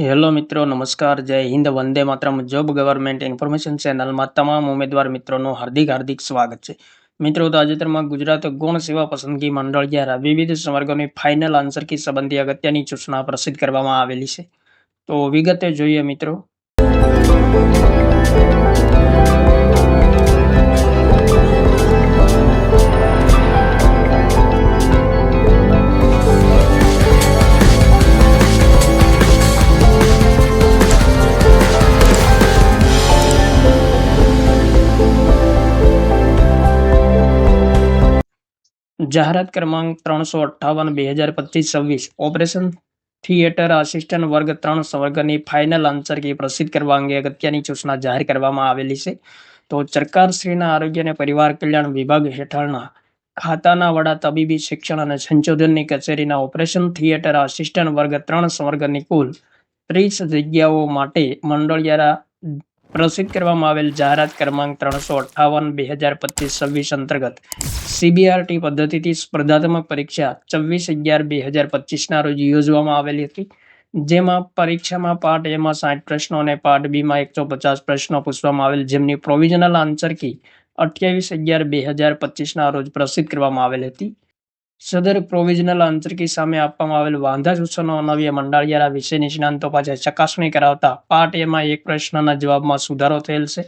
Hello મિત્રો, નમસ્કાર, Jai Hind, Vande Mataram. Job government information ચેનલમાં તમામ ઉમેદવાર મિત્રોનું હાર્દિક હાર્દિક સ્વાગત છે. મિત્રો, તાજેતરમાં ગુજરાત ગૌણ સેવા પસંદગી મંડળ દ્વારા વિવિધ સંવર્ગોની ફાઇનલ આન્સર કી સંબંધી અગત્યની સૂચના પ્રસિદ્ધ કરવામાં આવેલી છે. તો વિગતે જોઈએ મિત્રો. જાહેરાત ક્રમાંક ત્રણસો અઠ્ઠાવન, બે હજાર પચીસ, છવ્વીસ. ઓપરેશન થિયેટર આસિસ્ટન્ટ વર્ગ ત્રણ સ્વર્ગની ફાઇનલ આન્સર કી પ્રસિદ્ધ કરવા અંગે અગત્યની સૂચના જાહેર કરવામાં આવેલી છે. તો સરકારશ્રીના આરોગ્ય અને પરિવાર કલ્યાણ વિભાગ હેઠળના ખાતાના વડા, તબીબી શિક્ષણ અને સંશોધનની કચેરીના ઓપરેશન થિયેટર આસિસ્ટન્ટ વર્ગ ત્રણ સ્વર્ગની કુલ ત્રીસ જગ્યાઓ માટે મંડળ દ્વારા પ્રસિદ્ધ કરવામાં આવેલ જાહેરાત ક્રમાંક ત્રણસો અઠ્ઠાવન બે હજાર પચીસ છવ્વીસ અંતર્ગત સીબીઆરટી પદ્ધતિથી સ્પર્ધાત્મક પરીક્ષા છવ્વીસ અગિયાર બે હજાર પચીસના રોજ યોજવામાં આવેલી હતી, જેમાં પરીક્ષામાં પાર્ટ એમાં સાઠ પ્રશ્નો અને પાર્ટ બીમાં એકસો પચાસ પ્રશ્નો પૂછવામાં આવેલ, જેમની પ્રોવિઝનલ આન્સર કી અઠ્યાવીસ અગિયાર બે હજાર પચીસના રોજ પ્રસિદ્ધ કરવામાં આવેલ હતી. સદર પ્રોવિઝનલ આંતરકી સામે આપવામાં આવેલ વાંધા સૂચનો અનવ્ય મંડાળિયાના વિષય નિષ્ણાંતો પાસે ચકાસણી કરાવતા પાર્ટ એમાં એક પ્રશ્નના જવાબમાં સુધારો થયેલ છે.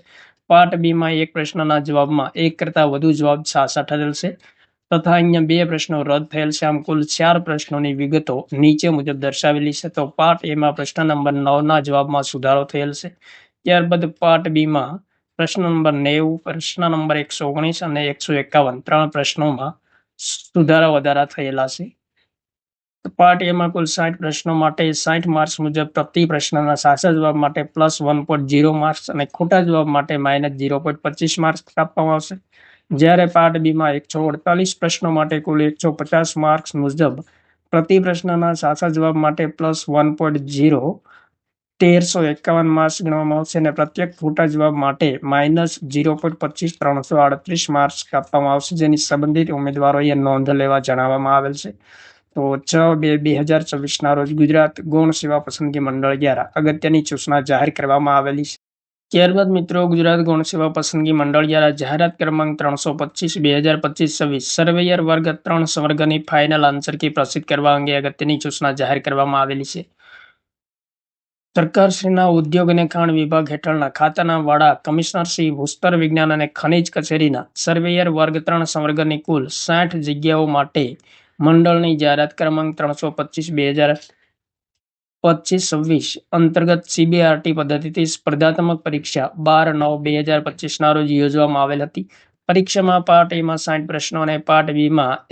પાર્ટ બીમાં એક પ્રશ્નના જવાબમાં એક કરતાં વધુ જવાબ સાસા ઠરેલ છે. તથા અહીંયા બે પ્રશ્નો રદ થયેલ છે. આમ કુલ ચાર પ્રશ્નોની વિગતો નીચે મુજબ દર્શાવેલી છે. તો પાર્ટ એમાં પ્રશ્ન નંબર નવના જવાબમાં સુધારો થયેલ છે. ત્યારબાદ પાર્ટ બીમાં પ્રશ્ન નંબર નેવું, પ્રશ્ન નંબર એકસો ઓગણીસ અને એકસો એકાવન ત્રણ પ્રશ્નોમાં સુધારા વધારા થયેલા છે. પાર્ટ એમાં કુલ સાઠ પ્રશ્નો માટે સાઠ માર્ક્સ મુજબ પ્રતિ પ્રશ્નના સાચા જવાબ માટે plus one point zero marks અને ખોટા જવાબ માટે માઇનસ જીરો પોઈન્ટ પચીસ માર્ક્સ આપવામાં આવશે. જ્યારે પાર્ટ બીમાં એકસો અડતાલીસ પ્રશ્નો માટે કુલ એકસો પચાસ માર્ક્સ મુજબ પ્રતિ પ્રશ્નના સાચા જવાબ માટે પ્લસ વન પોઈન્ટ જીરો તેરસો એકાવન માર્ક્સ ગણવામાં આવશે અને પ્રત્યેક ખોટા જવાબ માટે માઇનસ જીરો પોઈન્ટ પચીસ ત્રણસો આડત્રીસ માર્ક્સ કાપવામાં આવશે, જેની સંબંધિત ઉમેદવારોએ નોંધ લેવા જણાવવામાં આવેલ છે. તો છ બે બે હજાર ચોવીસના રોજ ગુજરાત ગૌણ સેવા પસંદગી મંડળ દ્વારા અગત્યની સૂચના જાહેર કરવામાં આવેલી છે. ત્યારબાદ મિત્રો ગુજરાત ગૌણ સેવા પસંદગી મંડળ દ્વારા જાહેરાત ક્રમાંક ત્રણસો પચીસ બે હજાર પચીસ છવ્વીસ સર્વેયર વર્ગ ત્રણ સંવર્ગની ફાઇનલ આન્સર કી પ્રસિદ્ધ કરવા અંગે અગત્યની સૂચના જાહેર કરવામાં આવેલી છે. સરકારશ્રીના ઉદ્યોગ અને ખાણ વિભાગ હેઠળના ખાતાના વડા કમિશનર શ્રી ભૂસ્તર વિજ્ઞાન અને ખનિજ કચેરીના સર્વેયર વર્ગ ત્રણ સંવર્ગની કુલ સાઠ જગ્યાઓ માટે મંડળની જાહેરાત ક્રમાંક ત્રણસો પચીસ, બે હજાર પચીસ, છવ્વીસ અંતર્ગત સીબીઆરટી પદ્ધતિથી સ્પર્ધાત્મક પરીક્ષા બાર, નવ, બે હજાર પચીસના રોજ યોજવામાં આવેલ હતી. પરીક્ષામાં પાર્ટ એમાં સાઠ પ્રશ્નો અને પાર્ટ બીમાં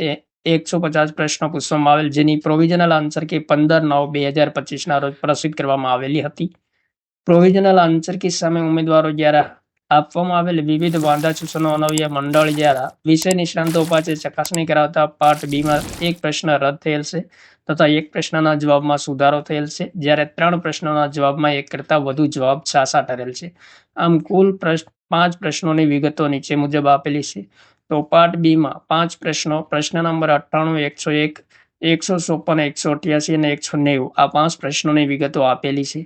એકસો પચાસ પ્રશ્નો પૂછવામાં આવેલ, જેની પ્રોવિઝનલ આન્સર કે પંદર નવ બે હજાર પચીસના રોજ પ્રસિદ્ધ કરવામાં આવેલી હતી. પ્રોવિઝનલ આન્સર કી સામે ઉમેદવારો દ્વારા આપવામાં આવેલ વિવિધ વાંધા સૂચનો અનવ્ય મંડળ દ્વારા વિષય નિષ્ણાંતો પાસે ચકાસણી કરાવતા પાર્ટ બીમાં એક પ્રશ્ન રદ થયેલ છે તથા એક પ્રશ્નના જવાબમાં સુધારો થયેલ છે. જ્યારે ત્રણ પ્રશ્નોના જવાબમાં એક કરતાં વધુ જવાબ છાસા ઠરેલ છે. આમ કુલ પ્રશ્ન પાંચ પ્રશ્નોની વિગતો નીચે મુજબ આપેલી છે. તો પાર્ટ બીમાં પાંચ પ્રશ્નો. પ્રશ્ન નંબર અઠ્ઠાણું, એકસો એક, એકસો ચોપન, એકસો અઠ્યાસી અને એકસો નેવું. આ પાંચ પ્રશ્નોની વિગતો આપેલી છે.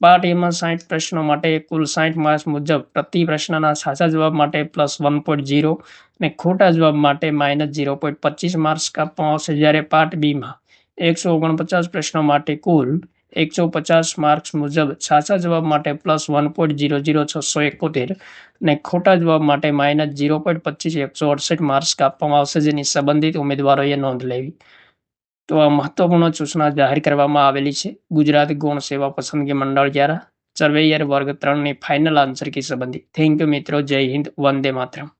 પાર્ટ એમાં સાઠ પ્રશ્નો માટે કુલ સાઠ માર્ક્સ મુજબ પ્રતિ પ્રશ્નના સાચા જવાબ માટે પ્લસ વન પોઈન્ટ જીરો અને ખોટા જવાબ માટે માઇનસ જીરો પોઈન્ટ પચીસ માર્ક્સ કાપવામાં આવશે. જ્યારે પાર્ટ બીમાં એકસો ઓગણપચાસ પ્રશ્નો માટે કુલ એકસો પચાસ માર્ક્સ મુજબ સાચા જવાબ માટે plus one point zero zero છસો એકોતેર અને ખોટા જવાબ માટે માઇનસ જીરો પોઈન્ટ પચીસ એકસો અડસઠ માર્ક્સ કાપવામાં આવશે જેની સંબંધિત ઉમેદવારોએ નોંધ લેવી. તો આ મહત્વપૂર્ણ સૂચના જાહેર કરવામાં આવેલી છે. ગુજરાત ગૌણ સેવા પસંદગી મંડળ દ્વારા સર્વેયર વર્ગ ત્રણની ફાઇનલ આન્સર કી સંબંધી થેન્ક યુ મિત્રો. જય હિન્દ. વંદે માતરમ.